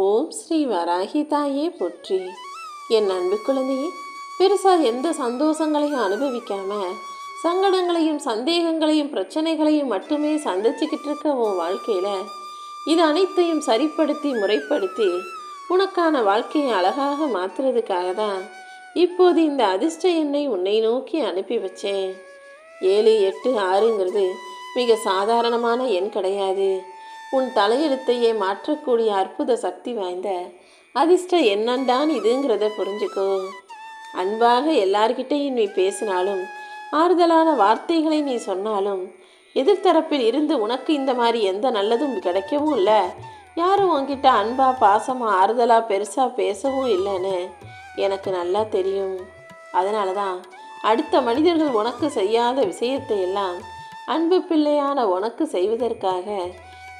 ஓம் ஸ்ரீ வராகி தாயே போற்றி. என் அன்பு குழந்தையே பெருசாக எந்த சந்தோஷங்களையும் அனுபவிக்காம சங்கடங்களையும் சந்தேகங்களையும் பிரச்சனைகளையும் மட்டுமே சந்திச்சுக்கிட்டு இருக்க உன் வாழ்க்கையில் இது அனைத்தையும் சரிப்படுத்தி முறைப்படுத்தி உனக்கான வாழ்க்கையை அழகாக மாற்றுறதுக்காக தான் இப்போது இந்த அதிர்ஷ்ட எண்ணை உன்னை நோக்கி அனுப்பி வச்சேன். ஏழு எட்டு ஆறுங்கிறது மிக சாதாரணமான எண் கிடையாது. உன் தலையெழுத்தையே மாற்றக்கூடிய அற்புத சக்தி வாய்ந்த அதிர்ஷ்ட என்னண்டான் இதுங்கிறத புரிஞ்சுக்கோ. அன்பாக எல்லார்கிட்டையும் நீ பேசினாலும் ஆறுதலான வார்த்தைகளை நீ சொன்னாலும் எதிர்த்தரப்பில் இருந்து உனக்கு இந்த மாதிரி எந்த நல்லதும் கிடைக்கவும் இல்லை. யாரும் உன்கிட்ட அன்பா பாசமாக ஆறுதலாக பெருசாக பேசவும் இல்லைன்னு எனக்கு நல்லா தெரியும். அதனால தான் அடுத்த மனிதர்கள் உனக்கு செய்யாத விஷயத்தை எல்லாம் அன்பு பிள்ளையான உனக்கு செய்வதற்காக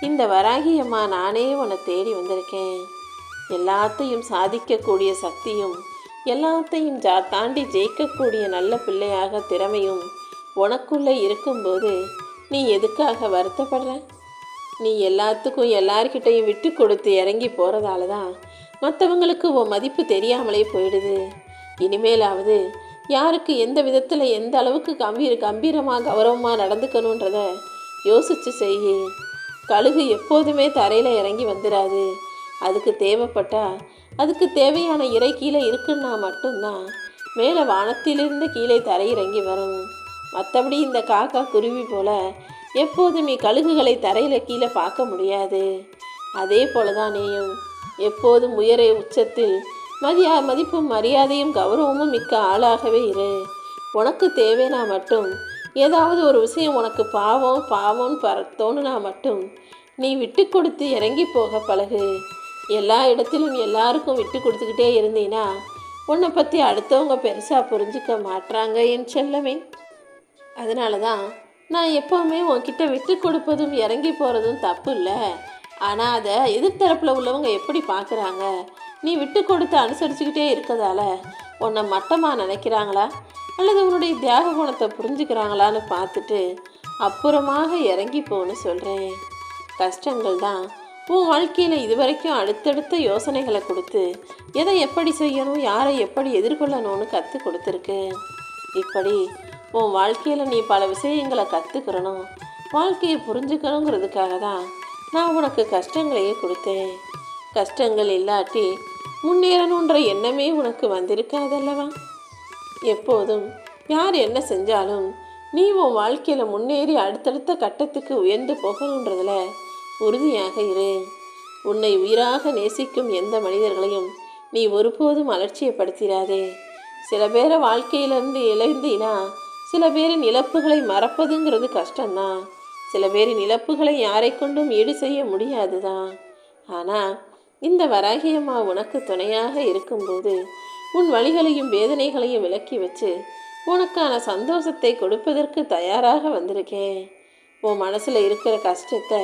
இந்த வராகி அம்மா நானே உன்னை தேடி வந்திருக்கேன். எல்லாத்தையும் சாதிக்கக்கூடிய சக்தியும் எல்லாத்தையும் ஜா தாண்டி ஜெயிக்கக்கூடிய நல்ல பிள்ளையாக திறமையும் உனக்குள்ளே இருக்கும்போது நீ எதுக்காக வருத்தப்படுற? நீ எல்லாத்துக்கும் எல்லார்கிட்டையும் விட்டு கொடுத்து இறங்கி போகிறதால தான் மற்றவங்களுக்கு உன் மதிப்பு தெரியாமலே போயிடுது. இனிமேலாவது யாருக்கு எந்த விதத்தில் எந்த அளவுக்கு கம்பீர கம்பீரமாக கௌரவமாக நடந்துக்கணுன்றத யோசித்து செய் கழுகு எப்போதுமே தரையில் இறங்கி வந்துடாது அதுக்கு தேவைப்பட்டா அதுக்கு தேவையான இறை கீழே இருக்குன்னா மட்டும்தான் மேலே வானத்திலிருந்து கீழே தரையிறங்கி வரும். மற்றபடி இந்த காக்கா குருவி போல் எப்போதுமே கழுகுகளை தரையில் கீழே பார்க்க முடியாது. அதே போல தான் நீயும். எப்போதும் உயரே உச்சத்தில் மதியா மதிப்பும் மரியாதையும் கௌரவமும் மிக்க ஆளாகவே இரு. உனக்கு தேவைனா மட்டும் ஏதாவது ஒரு விஷயம் உனக்கு பாவம் பாவம்னு பர தோணுனா மட்டும் நீ விட்டு கொடுத்து இறங்கி போக பழகு. எல்லா இடத்திலும் எல்லாருக்கும் விட்டு கொடுத்துக்கிட்டே இருந்தீன்னா உன்னை பற்றி அடுத்தவங்க பெருசாக புரிஞ்சுக்க மாட்றாங்க என் செல்லமே. அதனால தான் நான் எப்போவுமே உன்கிட்ட விட்டு கொடுப்பதும் இறங்கி போகிறதும் தப்பு இல்லை ஆனால் அதை எதிர்த்தரப்பில் உள்ளவங்க எப்படி பார்க்குறாங்க நீ விட்டு கொடுத்து அனுசரிச்சுக்கிட்டே இருக்கதால உன்னை மட்டமாக நினைக்கிறாங்களா? அல்லது உன்னுடைய தியாக குணத்தை புரிஞ்சுக்கிறாங்களான்னு பார்த்துட்டு அப்புறமாக இறங்கி போன்னு சொல்கிறேன் கஷ்டங்கள் தான். உன் வாழ்க்கையில் இதுவரைக்கும் அடுத்தடுத்த யோசனைகளை கொடுத்து எதை எப்படி செய்யணும் யாரை எப்படி எதிர்கொள்ளணும்னு கற்றுக் கொடுத்துருக்கு. இப்படி உன் வாழ்க்கையில் நீ பல விஷயங்களை கற்றுக்கிறணும் வாழ்க்கையை புரிஞ்சுக்கணுங்கிறதுக்காக தான் நான் உனக்கு கஷ்டங்களையே கொடுத்தேன். கஷ்டங்கள் இல்லாட்டி முன்னேறணுன்ற எண்ணமே உனக்கு வந்திருக்காதல்லவா எப்போதும். யார் என்ன செஞ்சாலும் நீ உன் வாழ்க்கையில் முன்னேறி அடுத்தடுத்த கட்டத்துக்கு உயர்ந்து போகணுன்றதுல உறுதியாக இரு. உன்னை உயிராக நேசிக்கும் எந்த மனிதர்களையும் நீ ஒருபோதும் அலட்சியப்படுத்திடாதே. சில பேரை வாழ்க்கையிலிருந்து இழந்தீனா சில பேரின் இழப்புகளை மறப்பதுங்கிறது கஷ்டம்தான். சில பேரின் இழப்புகளை யாரை கொண்டும் ஈடு செய்ய முடியாது தான் ஆனால் இந்த வராகியம்மா உனக்கு துணையாக இருக்கும்போது உன் வழிகளையும் வேதனைகளையும் விலக்கி வச்சு உனக்கான சந்தோஷத்தை கொடுப்பதற்கு தயாராக வந்திருக்கேன். உன் மனசில் இருக்கிற கஷ்டத்தை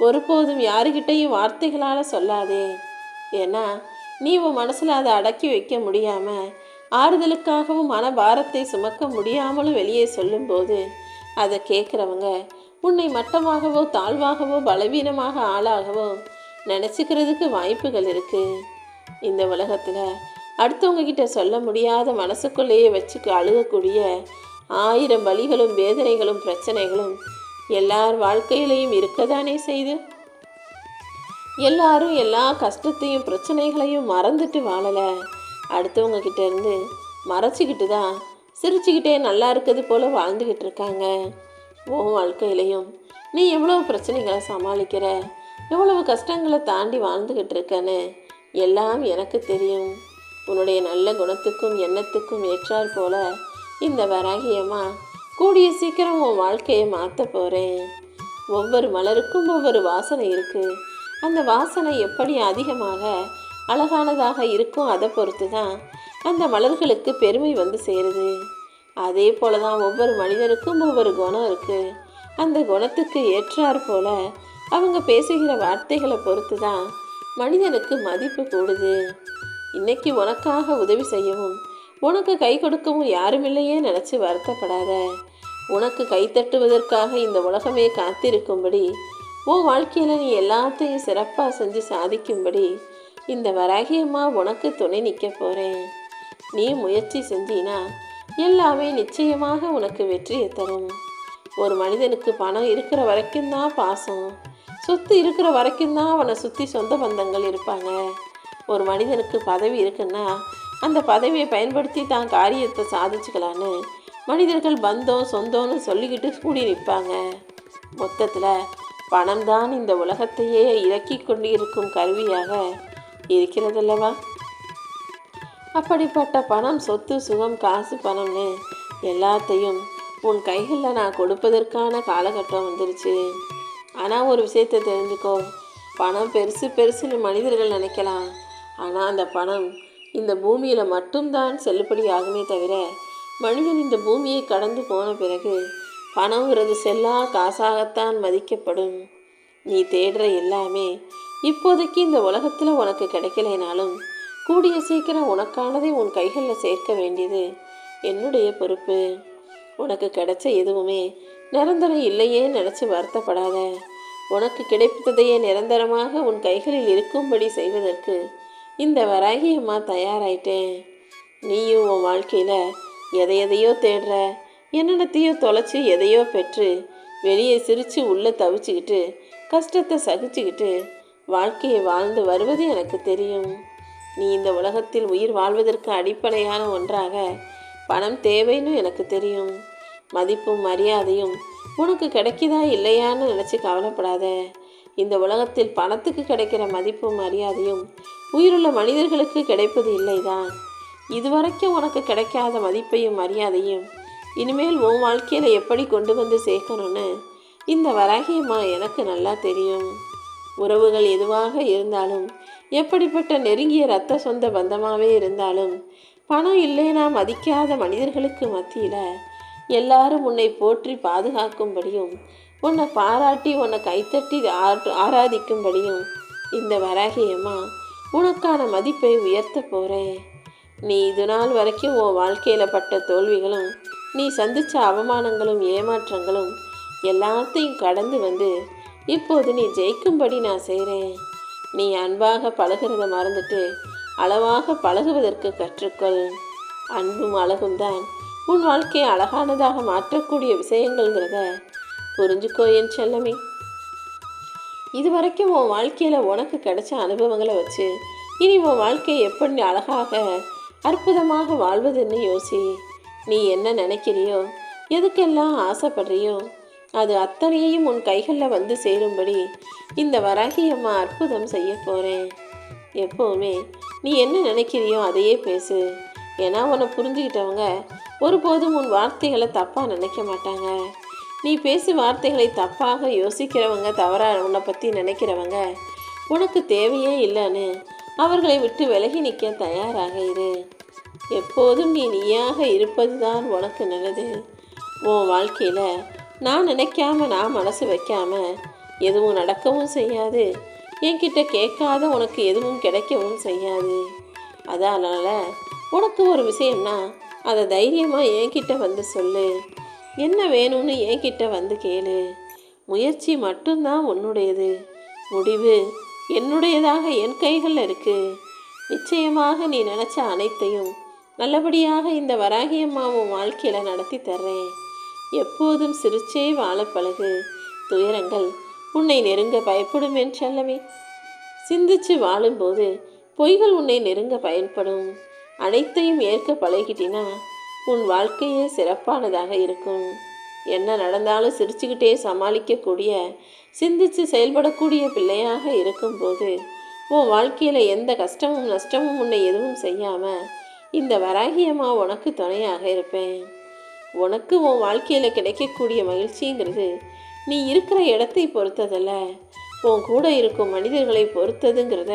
ஒருபோதும் யாருக்கிட்டையும் வார்த்தைகளால் சொல்லாதே. ஏன்னா நீ உன் மனசில் அதை அடக்கி வைக்க முடியாமல் ஆறுதலுக்காகவும் மன பாரத்தை சுமக்க முடியாமலும் வெளியே சொல்லும்போது அதை கேட்குறவங்க உன்னை மட்டமாகவோ தாழ்வாகவோ பலவீனமாக ஆளாகவோ நினச்சிக்கிறதுக்கு வாய்ப்புகள் இருக்குது இந்த உலகத்தில் அடுத்தவங்க கிட்ட சொல்ல முடியாத மனசுக்குள்ளேயே வச்சு அழுகக்கூடிய ஆயிரம் வழிகளும் வேதனைகளும் பிரச்சனைகளும் எல்லார் வாழ்க்கையிலையும் இருக்கதானே செய்து? எல்லாரும் எல்லா கஷ்டத்தையும் பிரச்சனைகளையும் மறந்துட்டு வாழலை. அடுத்தவங்க கிட்ட இருந்து மறைச்சிக்கிட்டு தான் சிரிச்சுக்கிட்டே நல்லா இருக்கிறது போல் வாழ்ந்துக்கிட்டு இருக்காங்க. உன் வாழ்க்கையிலையும் நீ எவ்வளோ பிரச்சனைகளை சமாளிக்கிற? எவ்வளவு கஷ்டங்களை தாண்டி வாழ்ந்துக்கிட்டு இருக்கன்னு எல்லாம் எனக்கு தெரியும். உன்னுடைய நல்ல குணத்துக்கும் எண்ணத்துக்கும் ஏற்றாற் போல இந்த வராகியம்மா கூடிய சீக்கிரம் உன் வாழ்க்கையை மாற்ற போகிறேன் ஒவ்வொரு மலருக்கும் ஒவ்வொரு வாசனை இருக்குது அந்த வாசனை எப்படி அதிகமாக அழகானதாக இருக்கும் அதை பொறுத்து தான் அந்த மலர்களுக்கு பெருமை வந்து சேருது. அதே போல தான் ஒவ்வொரு மனிதனுக்கும் ஒவ்வொரு குணம் இருக்குது அந்த குணத்துக்கு ஏற்றாற் போல அவங்க பேசுகிற வார்த்தைகளை பொறுத்து தான் மனிதனுக்கு மதிப்பு கூடுது. இன்னைக்கு உனக்காக உதவி செய்யவும். உனக்கு கை கொடுக்கவும் யாருமில்லையே நினச்சி வருத்தப்படாத. உனக்கு கைத்தட்டுவதற்காக இந்த உலகமே காத்திருக்கும்படி உன் வாழ்க்கையில் நீ எல்லாத்தையும் சிறப்பாக செஞ்சு சாதிக்கும்படி இந்த வராகியம்மா உனக்கு துணை நிற்க போகிறேன் நீ முயற்சி செஞ்சினா எல்லாமே நிச்சயமாக உனக்கு வெற்றியை தரும். ஒரு மனிதனுக்கு பணம் இருக்கிற வரைக்கும் தான் பாசம். சொத்து இருக்கிற வரைக்கும் தான் அவனை சுற்றி சொந்த பந்தங்கள் இருப்பாங்க. ஒரு மனிதனுக்கு பதவி இருக்குன்னா அந்த பதவியை பயன்படுத்தி தான் காரியத்தை சாதிச்சுக்கலான்னு மனிதர்கள் பந்தம் சொந்தம்னு சொல்லிக்கிட்டு கூடி நிற்பாங்க. மொத்தத்தில் பணம் தான் இந்த உலகத்தையே இறக்கி கொண்டு இருக்கும் கருவியாக இருக்கிறதல்லவா? அப்படிப்பட்ட பணம் சொத்து சுகம் காசு பணம்னு எல்லாத்தையும் உன் கைகளில் நான் கொடுப்பதற்கான காலகட்டம் வந்துருச்சு. ஆனால் ஒரு விஷயத்தை தெரிஞ்சுக்கோ. பணம் பெருசு பெருசுன்னு மனிதர்கள் நினைக்கலாம். ஆனால் அந்த பணம் இந்த பூமியில் மட்டும்தான் செல்லுபடி ஆகுமே தவிர மனிதன் இந்த பூமியை கடந்து போன பிறகு பணங்கிறது செல்லா காசாகத்தான் மதிக்கப்படும். நீ தேடுற எல்லாமே இப்போதைக்கு இந்த உலகத்தில் உனக்கு கிடைக்கலைனாலும் கூடிய சீக்கிரம் உனக்கானதை உன் கைகளில் சேர்க்க வேண்டியது என்னுடைய பொறுப்பு. உனக்கு கிடைச்ச எதுவுமே நிரந்தரம் இல்லையே நினச்சி வருத்தப்படாத. உனக்கு கிடைப்பதையே நிரந்தரமாக உன் கைகளில் இருக்கும்படி செய்வதற்கு இந்த வராகி அம்மா தயாராயிட்டேன். நீயும் உன் வாழ்க்கையில் எதை எதையோ தேடுற என்னென்னத்தையோ தொலைச்சி எதையோ பெற்று வெளியே சிரித்து உள்ளே தவிச்சுக்கிட்டு கஷ்டத்தை சகிச்சுக்கிட்டு வாழ்க்கையை வாழ்ந்து வருவது எனக்கு தெரியும். நீ இந்த உலகத்தில் உயிர் வாழ்வதற்கு அடிப்படையான ஒன்றாக பணம் தேவைன்னு எனக்கு தெரியும். மதிப்பும் மரியாதையும் உனக்கு கிடைக்குதா இல்லையான்னு நினச்சி கவலைப்படாத. இந்த உலகத்தில் பணத்துக்கு கிடைக்கிற மதிப்பும் மரியாதையும் உயிருள்ள மனிதர்களுக்கு கிடைப்பது இல்லைதான். இதுவரைக்கும் உனக்கு கிடைக்காத மதிப்பையும் மரியாதையும் இனிமேல் உன் வாழ்க்கையில் எப்படி கொண்டு வந்து சேர்க்கணும்னு இந்த வராகியம்மா எனக்கு நல்லா தெரியும். உறவுகள் எதுவாக இருந்தாலும் எப்படிப்பட்ட நெருங்கிய இரத்த சொந்த பந்தமாகவே இருந்தாலும் பணம் இல்லைனா மதிக்காத மனிதர்களுக்கு மத்தியில் எல்லாரும் உன்னை போற்றி பாதுகாக்கும்படியும் உன்னை பாராட்டி உன்னை கைத்தட்டி ஆராதிக்கும்படியும் இந்த வராகியம்மா உனக்கான மதிப்பை உயர்த்த போகிறேன் நீ இது நாள் வரைக்கும் உன் வாழ்க்கையில் பட்ட தோல்விகளும் நீ சந்தித்த அவமானங்களும் ஏமாற்றங்களும் எல்லாத்தையும் கடந்து வந்து இப்போது நீ ஜெயிக்கும்படி நான் செய்கிறேன் நீ அன்பாக பழகிறத மறந்துட்டு அளவாக பழகுவதற்கு கற்றுக்கொள். அன்பும் அழகும் தான் உன் வாழ்க்கையை அழகானதாக மாற்றக்கூடிய விஷயங்கள்ங்கிறத புரிஞ்சுக்கோ என் செல்லமே. இது வரைக்கும் உன் வாழ்க்கையில் உனக்கு கிடைச்ச அனுபவங்களை வச்சு இனி உன் வாழ்க்கையை எப்படி அழகாக அற்புதமாக வாழ்வதுன்னு யோசி. நீ என்ன நினைக்கிறியோ எதுக்கெல்லாம் ஆசைப்படுறியோ அது அத்தனையையும் உன் கைகளில் வந்து சேரும்படி இந்த வராகி அம்மா அற்புதம் செய்ய போகிறேன் எப்போவுமே நீ என்ன நினைக்கிறியோ அதையே பேசு. ஏன்னா உன்னை புரிஞ்சுக்கிட்டவங்க ஒருபோதும் உன் வார்த்தைகளை தப்பாக நினைக்க மாட்டாங்க. நீ பேசி வார்த்தைகளை தப்பாக யோசிக்கிறவங்க தவறாக உன்னை பற்றி நினைக்கிறவங்க உனக்கு தேவையே இல்லைன்னு அவர்களை விட்டு விலகி நிற்க தயாராக இரு. எப்போதும் நீ நீயாக இருப்பது தான் உனக்கு நல்லது. உன் வாழ்க்கையில் நான் நினைக்காம நான் மனசு வைக்காம எதுவும் நடக்கவும் செய்யாது. என்கிட்ட கேட்காத உனக்கு எதுவும் கிடைக்கவும் செய்யாது. அதனால் உனக்கு ஒரு விஷயம்னா அதை தைரியமாக என்கிட்ட வந்து சொல்லு. என்ன வேணும்னு என்கிட்ட வந்து கேளு. முயற்சி மட்டும்தான் உன்னுடையது. முடிவு என்னுடையதாக என் கைகளில் இருக்கு. நிச்சயமாக நீ நினச்ச அனைத்தையும் நல்லபடியாக இந்த வராகியம்மாவும் வாழ்க்கையில் நடத்தி தர்றேன். எப்போதும் சிரிச்சே வாழ பழகு. துயரங்கள் உன்னை நெருங்க பயப்படும் என் செல்லமே சிந்திச்சு வாழும்போது பொய்கள் உன்னை நெருங்க பயன்படும். அனைத்தையும் ஏற்க பழகிட்டினா உன் வாழ்க்கையே சிறப்பானதாக இருக்கும். என்ன நடந்தாலும் சிரிச்சுக்கிட்டே சமாளிக்கக்கூடிய சிந்திச்சு செயல்படக்கூடிய பிள்ளையாக இருக்கும்போது உன் வாழ்க்கையில் எந்த கஷ்டமும் நஷ்டமும் உன்னை எதுவும் செய்யாமல் இந்த வராகியம்மா உனக்கு துணையாக இருப்பேன். உனக்கு உன் வாழ்க்கையில் கிடைக்கக்கூடிய மகிழ்ச்சிங்கிறது நீ இருக்கிற இடத்தை பொறுத்ததில்ல. உன் கூட இருக்கும் மனிதர்களை பொறுத்ததுங்கிறத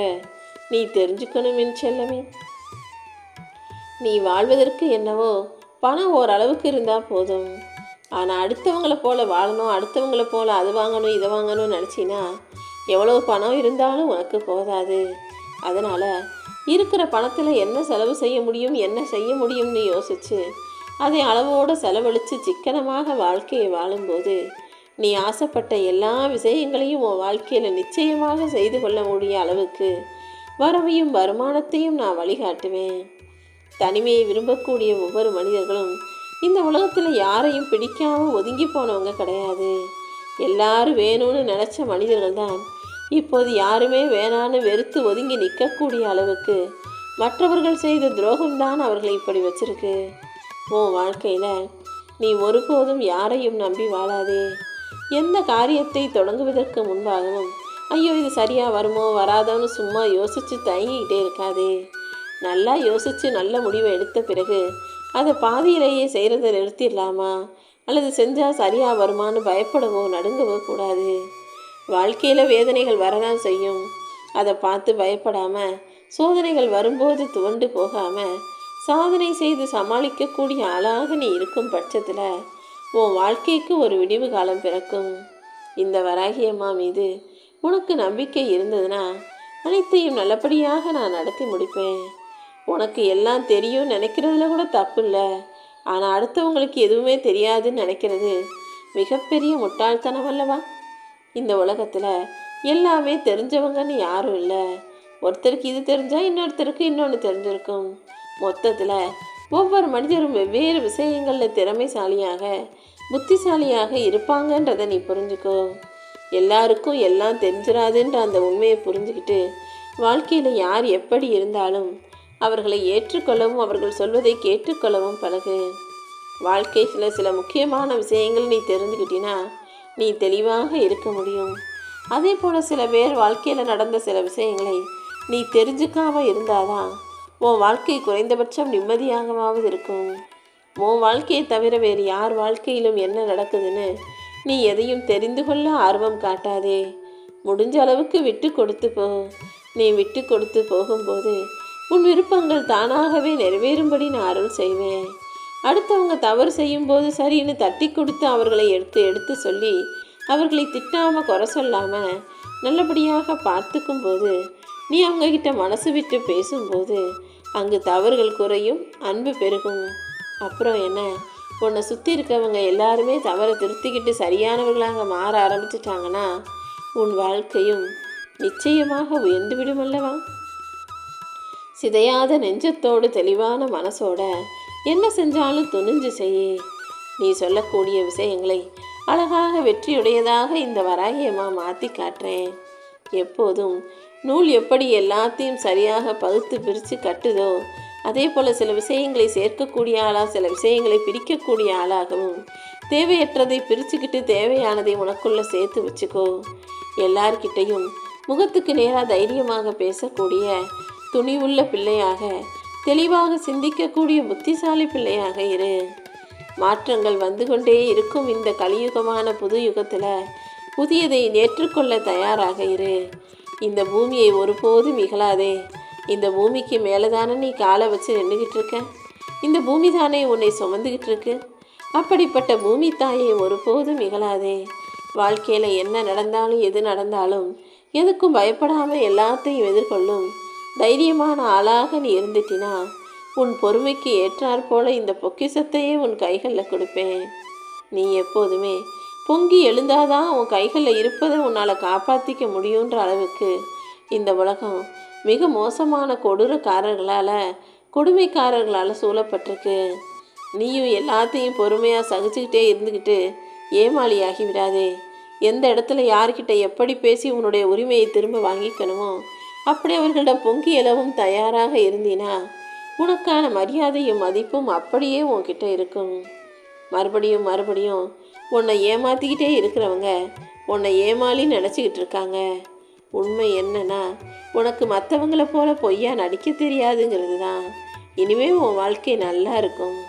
நீ தெரிஞ்சுக்கணும் என் செல்லமே. நீ வாழ்வதற்கு என்னவோ பணம் ஓரளவுக்கு இருந்தால் போதும். ஆனால் அடுத்தவங்கள போல் வாழணும் அடுத்தவங்கள போல் அது வாங்கணும் இதை வாங்கணும்னு நினச்சினா எவ்வளோ பணம் இருந்தாலும் உனக்கு போதாது. அதனால் இருக்கிற பணத்தில் என்ன செலவு செய்ய முடியும் என்ன செய்ய முடியும்னு யோசித்து அதை அளவோடு செலவழித்து சிக்கனமாக வாழ்க்கையை வாழும்போது நீ ஆசைப்பட்ட எல்லா விஷயங்களையும் உன் வாழ்க்கையில் நிச்சயமாக செய்து கொள்ள முடிய அளவுக்கு வரவையும் வருமானத்தையும் நான் வழிகாட்டுவேன். தனிமையை விரும்பக்கூடிய ஒவ்வொரு மனிதர்களும் இந்த உலகத்தில் யாரையும் பிடிக்காம ஒதுங்கி போனவங்க கிடையாது. எல்லாரும் வேணும்னு நினச்ச மனிதர்கள் தான் இப்போது யாருமே வேணான்னு வெறுத்து ஒதுங்கி நிற்கக்கூடிய அளவுக்கு மற்றவர்கள் செய்த துரோகம்தான் அவர்களை இப்படி வச்சிருக்கு. உன் வாழ்க்கையில் நீ ஒருபோதும் யாரையும் நம்பி வாழாதே. எந்த காரியத்தை தொடங்குவதற்கு முன்பாகவும் ஐயோ இது சரியாக வருமோ வராதோன்னு சும்மா யோசித்து தயங்கிக்கிட்டே இருக்காதே. நல்லா யோசித்து நல்ல முடிவை எடுத்த பிறகு அதை பாதியிலேயே செய்கிறத நிறுத்திடலாமா? அல்லது செஞ்சால் சரியாக வருமான்னு பயப்படவோ நடுங்கவோ கூடாது. வாழ்க்கையில் வேதனைகள் வரதான் செய்யும். அதை பார்த்து பயப்படாமல் சோதனைகள் வரும்போது துவண்டு போகாமல் சாதனை செய்து சமாளிக்கக்கூடிய ஆளாக நீ இருக்கும் பட்சத்தில் உன் வாழ்க்கைக்கு ஒரு விடிவு காலம் பிறக்கும். இந்த வராகியம்மா மீது உனக்கு நம்பிக்கை இருந்ததுன்னா அனைத்தையும் நல்லபடியாக நான் நடத்தி முடிப்பேன். உனக்கு எல்லாம் தெரியும் நினைக்கிறதுல கூட தப்பு இல்லை ஆனால் அடுத்தவங்களுக்கு எதுவுமே தெரியாதுன்னு நினைக்கிறது மிகப்பெரிய முட்டாள்தனம் அல்லவா? இந்த உலகத்தில் எல்லாமே தெரிஞ்சவங்கன்னு யாரும் இல்லை. ஒருத்தருக்கு இது தெரிஞ்சால் இன்னொருத்தருக்கு இன்னொன்று தெரிஞ்சிருக்கும். மொத்தத்தில் ஒவ்வொரு மனிதரும் வெவ்வேறு விஷயங்களில் திறமைசாலியாக புத்திசாலியாக இருப்பாங்கன்றதை நீ புரிஞ்சுக்கோ. எல்லாருக்கும் எல்லாம் தெரிஞ்சிடாதுன்ற அந்த உண்மையை புரிஞ்சுக்கிட்டு வாழ்க்கையில் யார் எப்படி இருந்தாலும் அவர்களை ஏற்றுக்கொள்ளவும் அவர்கள் சொல்வதை கேட்டுக்கொள்ளவும் பழகு. வாழ்க்கையில் சில முக்கியமான விஷயங்கள் நீ தெரிஞ்சுக்கிட்டினா நீ தெளிவாக இருக்க முடியும். அதே போல் சில பேர் வாழ்க்கையில் நடந்த சில விஷயங்களை நீ தெரிஞ்சுக்காம இருந்தாதான் உன் வாழ்க்கை குறைந்தபட்சம் நிம்மதியாகவாவது இருக்கும். உன் வாழ்க்கையை தவிர வேறு யார் வாழ்க்கையிலும் என்ன நடக்குதுன்னு நீ எதையும் தெரிந்து கொள்ள ஆர்வம் காட்டாதே. முடிஞ்ச அளவுக்கு விட்டு கொடுத்து போ. நீ விட்டு கொடுத்து போகும்போது உன் விருப்பங்கள் தானாகவே நிறைவேறும்படி நான் அருள் செய்வேன். அடுத்தவங்க தவறு செய்யும்போது சரின்னு தட்டி கொடுத்து அவர்களை எடுத்து எடுத்து சொல்லி அவர்களை திட்டாமல் குறை சொல்லாமல் நல்லபடியாக பார்த்துக்கும் போது நீ அவங்கக்கிட்ட மனசு விட்டு பேசும்போது அங்கு தவறுகள் குறையும் அன்பு பெருகும். அப்புறம் என்ன? உன்னை சுற்றி இருக்கவங்க எல்லாருமே தவறை திருத்திக்கிட்டு சரியானவர்களாக மாற ஆரம்பிச்சிட்டாங்கன்னா உன் வாழ்க்கையும் நிச்சயமாக உயர்ந்து விடும் அல்லவா? சிதையாத நெஞ்சத்தோடு தெளிவான மனசோட என்ன செஞ்சாலும் துணிஞ்சு செய்ய. நீ சொல்லக்கூடிய விஷயங்களை அழகாக வெற்றியுடையதாக இந்த வராகியம்மா மாற்றி காட்டுறேன். எப்போதும் நூல் எப்படி எல்லாத்தையும் சரியாக பகுத்து பிரித்து கட்டுதோ அதே போல் சில விஷயங்களை சேர்க்கக்கூடிய ஆளாக சில விஷயங்களை பிரிக்கக்கூடிய ஆளாகவும் தேவையற்றதை பிரிச்சுக்கிட்டு தேவையானதை உனக்குள்ள சேர்த்து வச்சுக்கோ. எல்லார்கிட்டையும் முகத்துக்கு நேராக தைரியமாக பேசக்கூடிய துணிவுள்ள பிள்ளையாக தெளிவாக சிந்திக்கக்கூடிய புத்திசாலி பிள்ளையாக இரு. மாற்றங்கள் வந்து கொண்டே இருக்கும் இந்த கலியுகமான புது யுகத்தில் புதியதை ஏற்றுக்கொள்ள தயாராக இரு. இந்த பூமியை ஒருபோதும் இகழாதே. இந்த பூமிக்கு மேலே தானே நீ காலை வச்சு நின்றுக்கிட்டு இருக்க? இந்த பூமி தானே உன்னை சுமந்துக்கிட்டு இருக்கு? அப்படிப்பட்ட பூமி தாயை ஒருபோதும் இகழாதே. வாழ்க்கையில் என்ன நடந்தாலும் எது நடந்தாலும் எதுக்கும் பயப்படாமல் எல்லாத்தையும் எதிர்கொள்ளும். தைரியமான ஆளாக நீ இருந்துட்டினா உன் பொறுமைக்கு ஏற்றாற் போல இந்த பொக்கிசத்தையே உன் கைகளில் கொடுப்பேன். நீ எப்போதுமே பொங்கி எழுந்தாதான் உன் கைகளில் இருப்பதை உன்னால் காப்பாற்றிக்க முடியுன்ற அளவுக்கு இந்த உலகம் மிக மோசமான கொடூரக்காரர்களால் கொடுமைக்காரர்களால் சூழப்பட்டிருக்கு. நீயும் எல்லாத்தையும் பொறுமையாக சகிச்சுக்கிட்டே இருந்துக்கிட்டு ஏமாளியாகி விடாதே. எந்த இடத்துல யார்கிட்ட எப்படி பேசி உன்னுடைய உரிமையை திரும்ப வாங்கிக்கணுமோ அப்படி அவர்களிடம் பொங்கி எழவும் தயாராக இருந்தினா உனக்கான மரியாதையும் மதிப்பும் அப்படியே உன்கிட்ட இருக்கும். மறுபடியும் மறுபடியும் உன்னை ஏமாற்றிக்கிட்டே இருக்கிறவங்க உன்னை ஏமாலி நினச்சிக்கிட்டு இருக்காங்க. உண்மை என்னன்னா உனக்கு மற்றவங்கள போல பொய்யா நடிக்க தெரியாதுங்கிறது தான். இனிமே உன் வாழ்க்கை நல்லா இருக்கும்.